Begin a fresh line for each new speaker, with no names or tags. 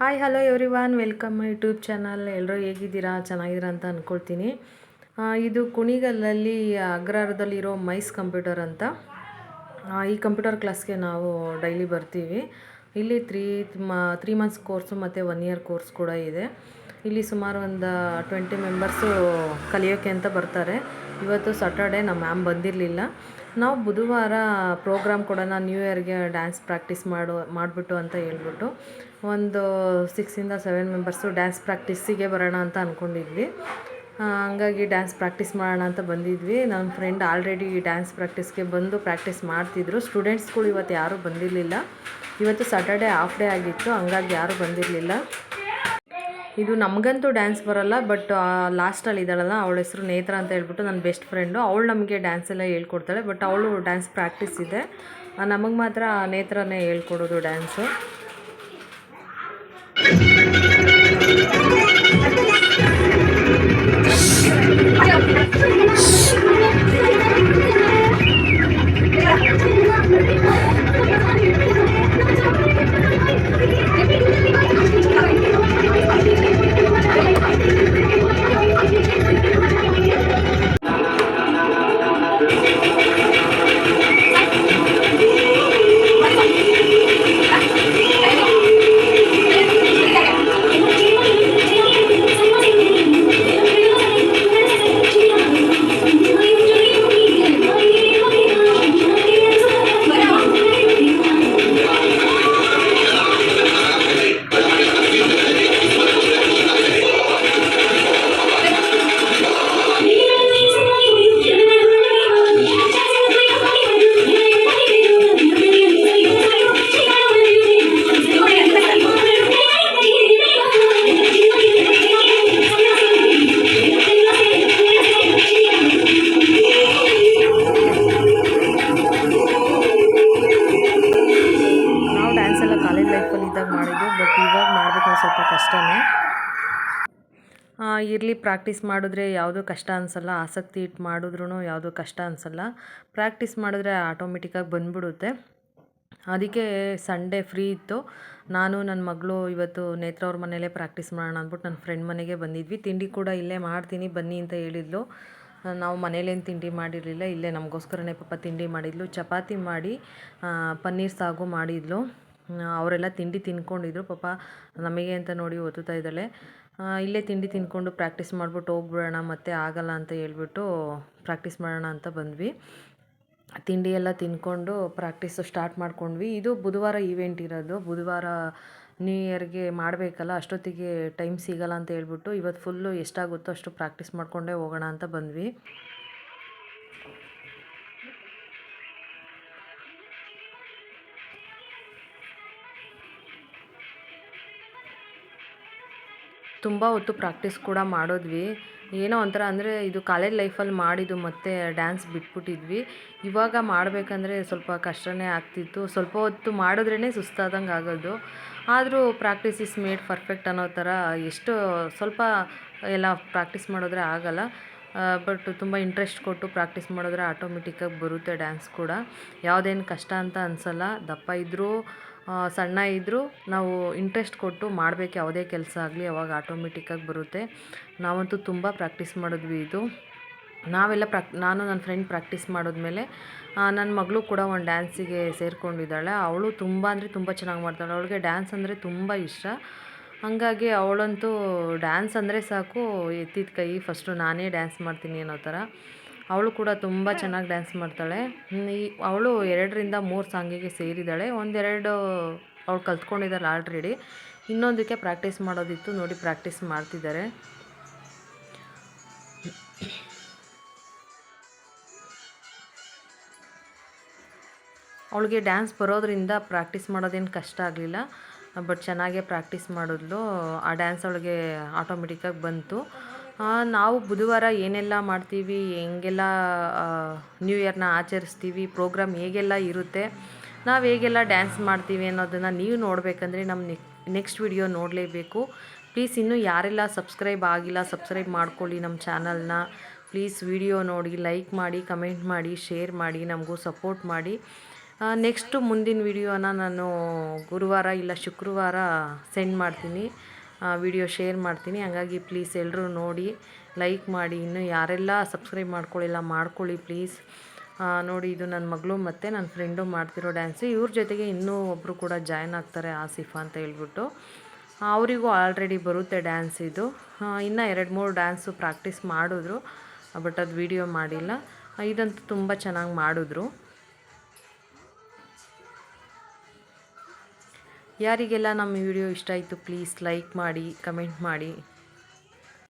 Hi hello everyone welcome my YouTube channel ಎಲ್ಲರೂ ಹೇಗಿದ್ದೀರಾ? ಚೆನ್ನಾಗಿದ್ದೀರಾ ಅಂತ ಅಂದ್ಕೊಳ್ತೀನಿ ಇದು ಕುಣಿಗಲ್ಲಲ್ಲಿ ಅಗ್ರಹಾರದಲ್ಲಿರೋ ಮೈಸ್ ಕಂಪ್ಯೂಟರ್ ಅಂತ. ಈ ಕಂಪ್ಯೂಟರ್ ಕ್ಲಾಸ್ಗೆ ನಾವು ಡೈಲಿ ಬರ್ತೀವಿ. ಇಲ್ಲಿ ತ್ರೀ ಮ ತ್ರೀ ಮಂತ್ಸ್ ಕೋರ್ಸು ಮತ್ತು ಒನ್ ಇಯರ್ ಕೋರ್ಸ್ ಕೂಡ ಇದೆ. ಇಲ್ಲಿ ಸುಮಾರು ಒಂದು ಟ್ವೆಂಟಿ ಮೆಂಬರ್ಸು ಕಲಿಯೋಕ್ಕೆ ಅಂತ ಬರ್ತಾರೆ. ಇವತ್ತು ಸಾಟರ್ಡೆ ನಮ್ಮ ಮ್ಯಾಮ್ ಬಂದಿರಲಿಲ್ಲ. ನಾವು ಬುಧವಾರ ಪ್ರೋಗ್ರಾಮ್ ಕೊಡೋಣ ನ್ಯೂ ಇಯರ್ಗೆ ಡ್ಯಾನ್ಸ್ ಪ್ರಾಕ್ಟೀಸ್ ಮಾಡು, ಮಾಡಿಬಿಟ್ಟು ಅಂತ ಹೇಳ್ಬಿಟ್ಟು ಒಂದು ಸಿಕ್ಸಿಂದ ಸೆವೆನ್ ಮೆಂಬರ್ಸು ಡ್ಯಾನ್ಸ್ ಪ್ರಾಕ್ಟೀಸಿಗೆ ಬರೋಣ ಅಂತ ಅಂದ್ಕೊಂಡಿದ್ವಿ ಹಂಗಾಗಿ ಡ್ಯಾನ್ಸ್ ಪ್ರಾಕ್ಟೀಸ್ ಮಾಡೋಣ ಅಂತ ಬಂದಿದ್ವಿ. ನನ್ನ ಫ್ರೆಂಡ್ ಆಲ್ರೆಡಿ ಡ್ಯಾನ್ಸ್ ಪ್ರಾಕ್ಟೀಸ್ಗೆ ಬಂದು ಪ್ರಾಕ್ಟೀಸ್ ಮಾಡ್ತಿದ್ರು. ಸ್ಟೂಡೆಂಟ್ಸ್ಗಳು ಇವತ್ತು ಯಾರೂ ಬಂದಿರಲಿಲ್ಲ. ಇವತ್ತು ಸಾಟರ್ಡೆ ಹಾಫ್ ಡೇ ಆಗಿತ್ತು. ಹಂಗಾಗಿ ಯಾರೂ ಬಂದಿರಲಿಲ್ಲ. ಇದು ನಮಗಂತೂ ಡ್ಯಾನ್ಸ್ ಬರಲ್ಲ ಬಟ್ ಲಾಸ್ಟಲ್ಲಿ ಇದ್ದಾಳಲ್ಲ, ಅವಳ ಹೆಸರು ನೇತ್ರ ಅಂತ ಹೇಳ್ಬಿಟ್ಟು ನನ್ನ ಬೆಸ್ಟ್ ಫ್ರೆಂಡು ಅವಳು ನಮಗೆ ಡ್ಯಾನ್ಸ್ ಎಲ್ಲ ಹೇಳ್ಕೊಡ್ತಾಳೆ ಬಟ್ ಅವಳು ಡ್ಯಾನ್ಸ್ ಪ್ರಾಕ್ಟೀಸ್ ಇದೆ. ನಮಗೆ ಮಾತ್ರ ನೇತ್ರನೇ ಹೇಳ್ಕೊಡೋದು ಡ್ಯಾನ್ಸು ಇರಲಿ ಪ್ರಾಕ್ಟೀಸ್ ಮಾಡಿದ್ರೆ ಯಾವುದೂ ಕಷ್ಟ ಅನಿಸಲ್ಲ, ಆಸಕ್ತಿ ಇಟ್ಟು ಮಾಡಿದ್ರೂ ಯಾವುದೂ ಕಷ್ಟ ಅನಿಸಲ್ಲ. ಪ್ರಾಕ್ಟೀಸ್ ಮಾಡಿದ್ರೆ ಆಟೋಮೆಟಿಕ್ಕಾಗಿ ಬಂದ್ಬಿಡುತ್ತೆ. ಅದಕ್ಕೆ ಸಂಡೇ ಫ್ರೀ ಇತ್ತು. ನಾನು ನನ್ನ ಮಗಳು ಇವತ್ತು ನೇತ್ರ ಅವ್ರ ಮನೇಲೇ ಪ್ರಾಕ್ಟೀಸ್ ಮಾಡೋಣ ಅಂದ್ಬಿಟ್ಟು ನನ್ನ ಫ್ರೆಂಡ್ ಮನೆಗೆ ಬಂದಿದ್ವಿ. ತಿಂಡಿ ಕೂಡ ಇಲ್ಲೇ ಮಾಡ್ತೀನಿ, ಬನ್ನಿ ಅಂತ ಹೇಳಿದ್ಲು. ನಾವು ಮನೇಲೇನು ತಿಂಡಿ ಮಾಡಿರಲಿಲ್ಲ, ಇಲ್ಲೇ ನಮಗೋಸ್ಕರನೇ ಪಾಪ ತಿಂಡಿ ಮಾಡಿದ್ಲು. ಚಪಾತಿ ಮಾಡಿ ಪನ್ನೀರ್ ಸಾಗು ಮಾಡಿದ್ಲು. ಅವರೆಲ್ಲ ತಿಂಡಿ ತಿನ್ಕೊಂಡಿದ್ರು. ಪಾಪ ನಮಗೆ ಅಂತ ನೋಡಿ ಒತ್ತುತ್ತಾ ಇದ್ದಾಳೆ. ಇಲ್ಲೇ ತಿಂಡಿ ತಿನ್ಕೊಂಡು ಪ್ರಾಕ್ಟೀಸ್ ಮಾಡಿಬಿಟ್ಟು ಹೋಗ್ಬಿಡೋಣ, ಮತ್ತೆ ಆಗಲ್ಲ ಅಂತ ಹೇಳ್ಬಿಟ್ಟು ಪ್ರಾಕ್ಟೀಸ್ ಮಾಡೋಣ ಅಂತ ಬಂದ್ವಿ. ತಿಂಡಿ ಎಲ್ಲ ತಿನ್ಕೊಂಡು ಪ್ರಾಕ್ಟೀಸ್ ಸ್ಟಾರ್ಟ್ ಮಾಡ್ಕೊಂಡ್ವಿ. ಇದು ಬುಧವಾರ ಈವೆಂಟ್ ಇರೋದು. ಬುಧವಾರ ನ್ಯೂ ಇಯರ್ಗೆ ಮಾಡಬೇಕಲ್ಲ, ಅಷ್ಟೊತ್ತಿಗೆ ಟೈಮ್ ಸಿಗಲ್ಲ ಅಂತ ಹೇಳ್ಬಿಟ್ಟು ಇವತ್ತು ಫುಲ್ಲು ಎಷ್ಟಾಗುತ್ತೋ ಅಷ್ಟು ಪ್ರಾಕ್ಟೀಸ್ ಮಾಡಿಕೊಂಡೇ ಹೋಗೋಣ ಅಂತ ಬಂದ್ವಿ. ತುಂಬ ಹೊತ್ತು ಪ್ರಾಕ್ಟೀಸ್ ಕೂಡ ಮಾಡಿದ್ವಿ. ಏನೋ ಒಂಥರ ಅಂದರೆ ಇದು ಕಾಲೇಜ್ ಲೈಫಲ್ಲಿ ಮಾಡಿದ್ದು ಮತ್ತೆ ಡ್ಯಾನ್ಸ್ ಬಿಟ್ಬಿಟ್ಟಿದ್ವಿ. ಇವಾಗ ಮಾಡಬೇಕಂದ್ರೆ ಸ್ವಲ್ಪ ಕಷ್ಟನೇ ಆಗ್ತಿತ್ತು. ಸ್ವಲ್ಪ ಹೊತ್ತು ಮಾಡಿದ್ರೇ ಸುಸ್ತಾದಂಗೆ ಆಗೋದು. ಆದರೂ ಪ್ರಾಕ್ಟೀಸ್ ಇಸ್ ಮೇಡ್ ಪರ್ಫೆಕ್ಟ್ ಅನ್ನೋ ಥರ ಎಷ್ಟು ಸ್ವಲ್ಪ ಎಲ್ಲ ಪ್ರಾಕ್ಟೀಸ್ ಮಾಡಿದ್ರೆ ಆಗಲ್ಲ. ಬಟ್ ತುಂಬ ಇಂಟ್ರೆಸ್ಟ್ ಕೊಟ್ಟು ಪ್ರಾಕ್ಟೀಸ್ ಮಾಡಿದ್ರೆ ಆಟೋಮೆಟಿಕ್ಕಾಗಿ ಬರುತ್ತೆ ಡ್ಯಾನ್ಸ್ ಕೂಡ. ಯಾವುದೇನು ಕಷ್ಟ ಅಂತ ಅನಿಸಲ್ಲ. ದಪ್ಪ ಇದ್ದರೂ ಸಣ್ಣ ಇದ್ದರೂ ನಾವು ಇಂಟ್ರೆಸ್ಟ್ ಕೊಟ್ಟು ಮಾಡಬೇಕು. ಯಾವುದೇ ಕೆಲಸ ಆಗಲಿ ಅವಾಗ ಆಟೋಮೆಟಿಕ್ಕಾಗಿ ಬರುತ್ತೆ. ನಾವಂತೂ ತುಂಬ ಪ್ರಾಕ್ಟೀಸ್ ಮಾಡಿದ್ವಿ ಇದು. ನಾವೆಲ್ಲ ಪ್ರಾಕ್ ನಾನು ನನ್ನ ಫ್ರೆಂಡ್ ಪ್ರಾಕ್ಟೀಸ್ ಮಾಡಿದ್ಮೇಲೆ ನನ್ನ ಮಗಳು ಕೂಡ ಒಂದು ಡ್ಯಾನ್ಸಿಗೆ ಸೇರಿಕೊಂಡಿದ್ದಾಳೆ. ಅವಳು ತುಂಬ ಅಂದರೆ ತುಂಬ ಚೆನ್ನಾಗಿ ಮಾಡ್ತಾಳೆ. ಅವಳಿಗೆ ಡ್ಯಾನ್ಸ್ ಅಂದರೆ ತುಂಬ ಇಷ್ಟ. ಹಾಗಾಗಿ ಅವಳಂತೂ ಡ್ಯಾನ್ಸ್ ಅಂದರೆ ಸಾಕು. ಎತ್ತಿದ ಕೈ ಫಸ್ಟು ನಾನೇ ಡ್ಯಾನ್ಸ್ ಮಾಡ್ತೀನಿ ಅನ್ನೋ ಥರ ಅವಳು ಕೂಡ ತುಂಬ ಚೆನ್ನಾಗಿ ಡ್ಯಾನ್ಸ್ ಮಾಡ್ತಾಳೆ. ಈ ಅವಳು ಎರಡರಿಂದ ಮೂರು ಸಾಂಗಿಗೆ ಸೇರಿದ್ದಾಳೆ ಒಂದೆರಡು ಅವಳು ಕಲ್ತ್ಕೊಂಡಿದ್ದಾಳೆ ಆಲ್ರೆಡಿ ಇನ್ನೊಂದಕ್ಕೆ ಪ್ರಾಕ್ಟೀಸ್ ಮಾಡೋದಿತ್ತು, ನೋಡಿ ಪ್ರಾಕ್ಟೀಸ್ ಮಾಡ್ತಿದ್ದಾರೆ ಅವಳಿಗೆ ಡ್ಯಾನ್ಸ್ ಬರೋದ್ರಿಂದ ಪ್ರಾಕ್ಟೀಸ್ ಮಾಡೋದೇನು ಕಷ್ಟ ಆಗಲಿಲ್ಲ. ಬಟ್ ಚೆನ್ನಾಗೇ ಪ್ರಾಕ್ಟೀಸ್ ಮಾಡಿದ್ಲು. ಆ ಡ್ಯಾನ್ಸ್ ಅವಳಿಗೆ ಆಟೋಮೆಟಿಕ್ಕಾಗಿ ಬಂತು. ನಾವು ಬುಧವಾರ ಏನೆಲ್ಲ ಮಾಡ್ತೀವಿ, ಹೆಂಗೆಲ್ಲ ನ್ಯೂ ಇಯರ್ನ ಆಚರಿಸ್ತೀವಿ ಪ್ರೋಗ್ರಾಮ್ ಹೇಗೆಲ್ಲ ಇರುತ್ತೆ, ನಾವು ಹೇಗೆಲ್ಲ ಡ್ಯಾನ್ಸ್ ಮಾಡ್ತೀವಿ ಅನ್ನೋದನ್ನು ನೀವು ನೋಡಬೇಕಂದ್ರೆ ನಮ್ಮ ನೆಕ್ಸ್ಟ್ ವಿಡಿಯೋ ನೋಡಲೇಬೇಕು. ಪ್ಲೀಸ್ ಇನ್ನೂ ಯಾರೆಲ್ಲ ಸಬ್ಸ್ಕ್ರೈಬ್ ಆಗಿಲ್ಲ ಸಬ್ಸ್ಕ್ರೈಬ್ ಮಾಡ್ಕೊಳ್ಳಿ ನಮ್ಮ ಚಾನಲ್ನ ಪ್ಲೀಸ್ ವಿಡಿಯೋ ನೋಡಿ ಲೈಕ್ ಮಾಡಿ ಕಮೆಂಟ್ ಮಾಡಿ ಶೇರ್ ಮಾಡಿ, ನಮಗೂ ಸಪೋರ್ಟ್ ಮಾಡಿ. ನೆಕ್ಸ್ಟು ಮುಂದಿನ ವಿಡಿಯೋನ ನಾನು ಗುರುವಾರ ಇಲ್ಲ ಶುಕ್ರವಾರ ಸೆಂಡ್ ಮಾಡ್ತೀನಿ. ವಿಡಿಯೋ ಶೇರ್ ಮಾಡ್ತೀನಿ. ಹಾಗಾಗಿ ಪ್ಲೀಸ್ ಎಲ್ಲರೂ ನೋಡಿ, ಲೈಕ್ ಮಾಡಿ. ಇನ್ನು ಯಾರೆಲ್ಲ ಸಬ್ಸ್ಕ್ರೈಬ್ ಮಾಡ್ಕೊಳ್ಳಿಲ್ಲ, ಮಾಡ್ಕೊಳ್ಳಿ ಪ್ಲೀಸ್. ನೋಡಿ, ಇದು ನನ್ನ ಮಗಳು ಮತ್ತು ನನ್ನ ಫ್ರೆಂಡು ಮಾಡ್ತಿರೋ ಡ್ಯಾನ್ಸು. ಇವ್ರ ಜೊತೆಗೆ ಇನ್ನೂ ಒಬ್ಬರು ಕೂಡ ಜಾಯ್ನ್ ಆಗ್ತಾರೆ, ಆಸಿಫಾ ಅಂತ ಹೇಳ್ಬಿಟ್ಟು. ಅವರಿಗೂ ಆಲ್ರೆಡಿ ಬರುತ್ತೆ ಡ್ಯಾನ್ಸ್ ಇದು. ಇನ್ನು ಎರಡು ಮೂರು ಡ್ಯಾನ್ಸು ಪ್ರಾಕ್ಟೀಸ್ ಮಾಡಿದ್ರು, ಬಟ್ ಅದು ವಿಡಿಯೋ ಮಾಡಿಲ್ಲ. ಇದಂತೂ ತುಂಬ ಚೆನ್ನಾಗಿ ಮಾಡಿದ್ರು. ಯಾರಿಗೆಲ್ಲ ನಮ್ಮ ವಿಡಿಯೋ ಇಷ್ಟ ಆಯಿತು ಪ್ಲೀಸ್ ಲೈಕ್ ಮಾಡಿ ಕಮೆಂಟ್ ಮಾಡಿ.